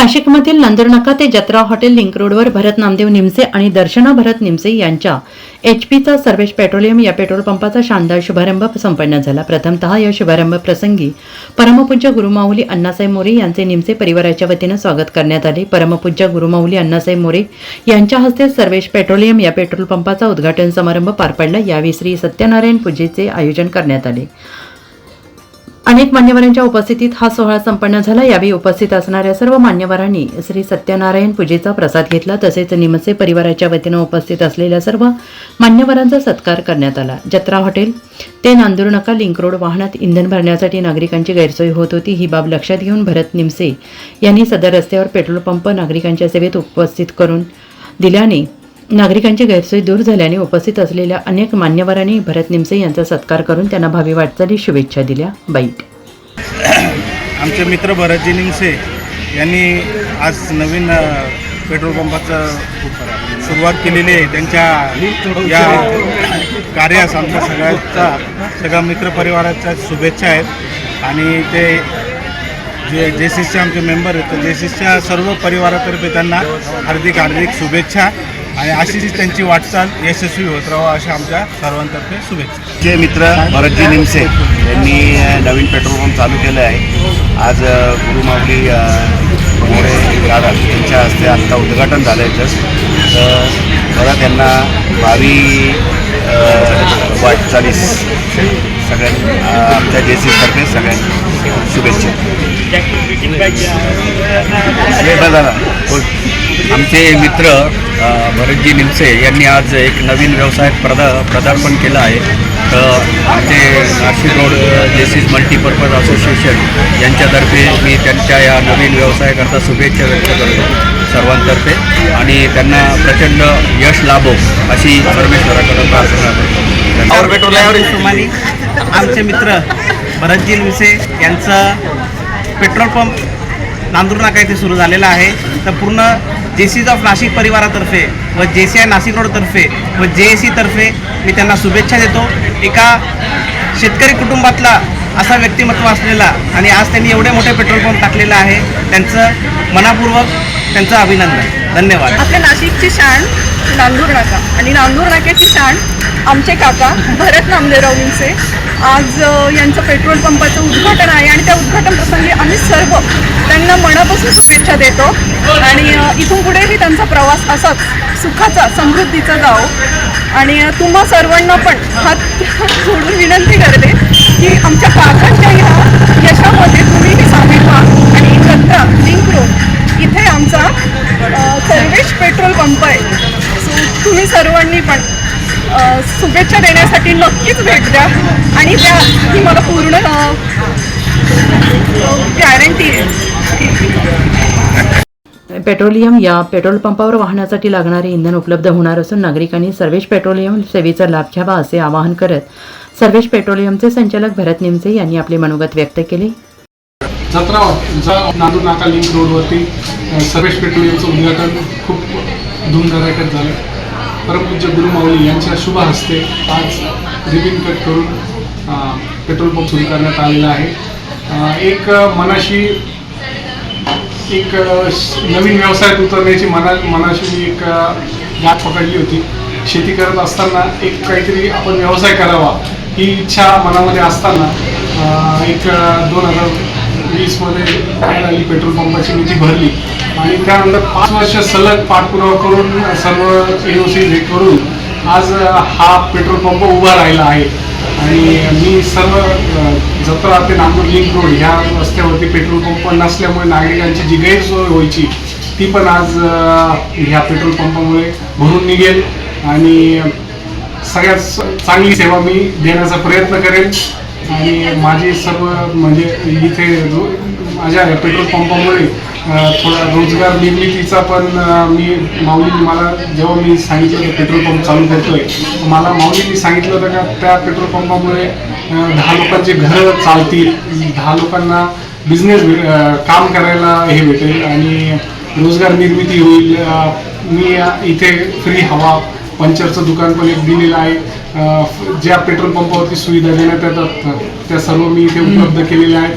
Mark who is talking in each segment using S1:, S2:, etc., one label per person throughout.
S1: नाशिकमधील नंदुरनाका ते जत्रा हॉटेल लिंक रोडवर भरत नामदेव निमसे आणि दर्शना भरत निमसे यांच्या एचपीचा सर्वेश पेट्रोलियम या पेट्रोल पंपाचा शानदार शुभारंभ संपन्न झाला. प्रथमतः या शुभारंभ प्रसंगी परमपूज्य गुरुमाऊली अण्णासाहेब मोरे यांचे निमसे परिवाराच्या वतीनं स्वागत करण्यात आले. परमपूज्य गुरुमाऊली अण्णासाहेब मोरे यांच्या हस्ते सर्वेश पेट्रोलियम या पेट्रोल पंपाचा उद्घाटन समारंभ पार पडला. यावेळी श्री सत्यनारायण पूजेचे आयोजन करण्यात आले. अनेक मान्यवरांच्या उपस्थितीत हा सोहळा संपन्न झाला. यावेळी उपस्थित असणाऱ्या सर्व मान्यवरांनी श्री सत्यनारायण पूजेचा प्रसाद घेतला. तसेच निमसे परिवाराच्या वतीनं उपस्थित असलेल्या सर्व मान्यवरांचा सत्कार करण्यात आला. जत्रा हॉटेल ते नांदूरनाका लिंक रोड वाहनात इंधन भरण्यासाठी नागरिकांची गैरसोय होत होती. ही बाब लक्षात घेऊन भरत निमसे यांनी सदर रस्त्यावर पेट्रोल पंप नागरिकांच्या सेवेत उपस्थित करून दिल्याने नागरिकांची गैरसोय दूर झाल्याने उपस्थित असलेल्या अनेक मान्यवरांनी भरत निमसे यांचा सत्कार करून त्यांना भावी वाटचाली शुभेच्छा दिल्या. बाईट.
S2: आमचे मित्र भरतजी निमसे यांनी आज नवीन पेट्रोल पंपाचं सुरुवात केलेली आहे. त्यांच्या या कार्यास आमच्या सगळ्यांचा सगळ्या मित्रपरिवाराच्या शुभेच्छा आहेत. आणि ते जे जे सीसचे आमचे मेंबर आहेत तर जे सीसच्या सर्व परिवारातर्फे त्यांना हार्दिक हार्दिक शुभेच्छा. आणि अशीच त्यांची वाटचाल यशस्वी होत राहावं अशा आमच्या सर्वांतर्फे शुभेच्छा.
S3: जे मित्र भरतजी निमसे यांनी नवीन पेट्रोल पंप चालू केलं आहे. आज अ, मोरे दादा यांच्या हस्ते आत्ता उद्घाटन झालं आहे जस्ट. तर परत यांना भावी वाटचालीस सगळ्यां अ, आमच्या जे सीतर्फे सगळ्यांना शुभेच्छा. हे दादा
S4: आमचे मित्र भरतजी निमसे यांनी आज एक नवीन व्यवसाय प्रदा पदार्पण केलं आहे. तर आमचे Nashik road Jaycees multipurpose association यांच्यातर्फे मी त्यांच्या या नवीन व्यवसायाकरता शुभेच्छा व्यक्त करतो सर्वांतर्फे. आणि त्यांना प्रचंड यश लाभो अशी परमेश्वराकडे प्रार्थना करतो.
S5: और आमचे मित्र भरतजी निमसे यांचं पेट्रोल पंप नांदूर नाका येथे सुरू झालेला आहे. तर पूर्ण जे सीज ऑफ नाशिक परिवारातर्फे व जे सी आय नाशिक रोडतर्फे व जे ए सीतर्फे मी त्यांना शुभेच्छा देतो. एका शेतकरी कुटुंबातला असा व्यक्तिमत्व असलेला आणि आज त्यांनी एवढे मोठे पेट्रोल पंप टाकलेला आहे त्यांचं मनापूर्वक त्यांचं अभिनंदन. धन्यवाद.
S6: आपल्या नाशिकची शान नांदूर नाका. आणि नांदूर नाक्याची शान आमचे काका भरत नामदेवराव आज यांचं पेट्रोल पंपाचं उद्घाटन आहे आणि त्या उद्घाटन प्रसंगी आम्ही सर्व त्यांना मनापासून शुभेच्छा देतो. आणि इथून पुढेही त्यांचा प्रवास असाच सुखाचा समृद्धीचा जाओ आणि तुम्हा सर्वांना पण हात जोडून विनंती करते की आमच्या काकांच्या ह्या यशामध्ये तुम्हीही सामील व्हा आणि जत्रा लिंक रोड इथे आमचा अ, सर्वेश पेट्रोल पंप आहे. सो तुम्ही सर्वांनी पण शुभेच्छा देण्यासाठी नक्कीच भेट द्या. आणि द्या ही मला पूर्ण गॅरंटी आहे.
S1: पेट्रोलियम या पेट्रोल पंपावर वाहनासाठी लागणारे इंधन उपलब्ध होणार असून नागरिकांनी सर्वेश पेट्रोलियम सेवेचा लाभ घ्यावा असे आवाहन करत सर्वेश पेट्रोलियमचे संचालक भरत निमसे यांनी आपले मनोगत व्यक्त केले.
S7: जत्रा ज- नांदूर नाका लिंक रोडवरती सर्वेश पेट्रोलियमचं उद्घाटन खूप धूमधडाक्यात झालं. परमपूज्य गुरुमाऊली यांच्या शुभ हस्ते आज रिबिन कट करून पेट्रोल पंप सुरू करण्यात आलेला आहे. एक मनाशी एक श- नवीन व्यवसायात उतरण्याची मना मनाशी मी एक गाठ पकडली होती. शेती करत असताना एक काहीतरी आपण व्यवसाय करावा ही इच्छा मनामध्ये असताना एक दोन हजार वीसमध्ये ॲड आली पेट्रोल पंपाची मी ती भरली. आणि त्यानंतर पाच वर्ष सलग पाठपुरावा करून सर्व ए ओ सी हे करून आज हा पेट्रोल पंप उभा राहिला आहे. आणि मी सर्व जत्रा ते नागपूर लिंक रोड ह्या रस्त्यावरती पेट्रोल पंप नसल्यामुळे नागरिकांची जी गैरसोय व्हायची ती पण आज ह्या पेट्रोल पंपामुळे भरून निघेल. आणि सगळ्यात स- चांगली सेवा मी देण्याचा प्रयत्न करेन. आणि माझी सर्व म्हणजे इथे रो माझ्या पेट्रोल पंपामुळे थोडा रोजगार निर्मितीचा पण मी माऊली मला जेव्हा मी सांगितलं होतं पेट्रोल पंप चालू करतोय मला माऊलीने सांगितलं होतं का त्या पेट्रोल पंपामुळे दहा लोकांचे घरं चालतील दहा लोकांना बिझनेस काम करायला हे भेटेल आणि रोजगार निर्मिती होईल. मी इथे फ्री हवा पंचरचं दुकान पण एक दिलेलं आहे. ज्या पेट्रोल पंपावरती सुविधा देण्यात येतात त्या सर्व मी इथे उपलब्ध केलेल्या आहेत.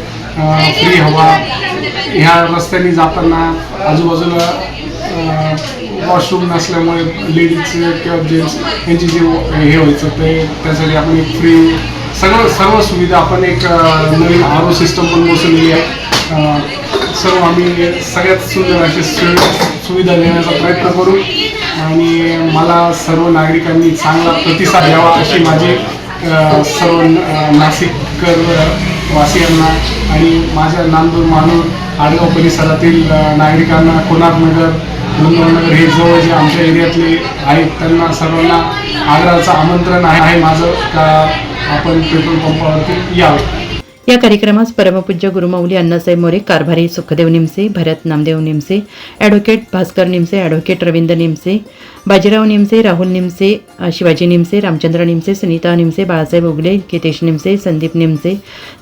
S7: फ्री हवा ह्या रस्त्याने जाताना आजूबाजूला वॉशरूम नसल्यामुळे लेडीज किंवा जेंट्स यांची जे हे व्हायचं ते त्यासाठी आपण एक फ्री सगळं सर्व सुविधा आपण एक नवीन आर ओ सिस्टम पण बसवलेली आहे. सर्व आम्ही सगळ्यात सुंदर अशी सुविधा देण्याचा प्रयत्न करू. आणि मला सर्व नागरिकांनी चांगला प्रतिसाद द्यावा अशी माझी सर्व नाशिककर वासियांना आणि माझ्या नांदूर मानूर आडगाव परिसरातील नागरिकांना कोणार्कनगर नगर हे जवळ जे आमच्या एरियातले आहेत त्यांना सर्वांना आग्रहाचं आमंत्रण आहे आहे माझं. का आपण पेट्रोल पंपावरती यावं.
S1: या कार्यक्रमास परमपूज्य गुरुमाऊली अण्णासाहेब मोरे कारभारी सुखदेव निमसे भरत नामदेव निमसे ॲडव्होकेट भास्कर निमसे ॲडव्होकेट रवींद्र निमसे बाजीराव निमसे राहुल निमसे शिवाजी निमसे रामचंद्र निमसे सुनीता निमसे बाळासाहेब उगले केतेश निमसे संदीप निमसे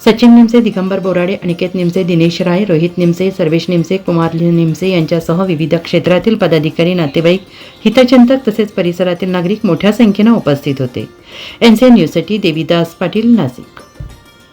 S1: सचिन निमसे दिगंबर बोराडे अनिकेत निमसे दिनेश राय रोहित निमसे सर्वेश निमसे कुमार निमसे यांच्यासह विविध क्षेत्रातील पदाधिकारी नातेवाईक हितचिंतक तसेच परिसरातील नागरिक मोठ्या संख्येनं उपस्थित होते. एन सी न्यूजसाठी देवीदास पाटील नाशिक.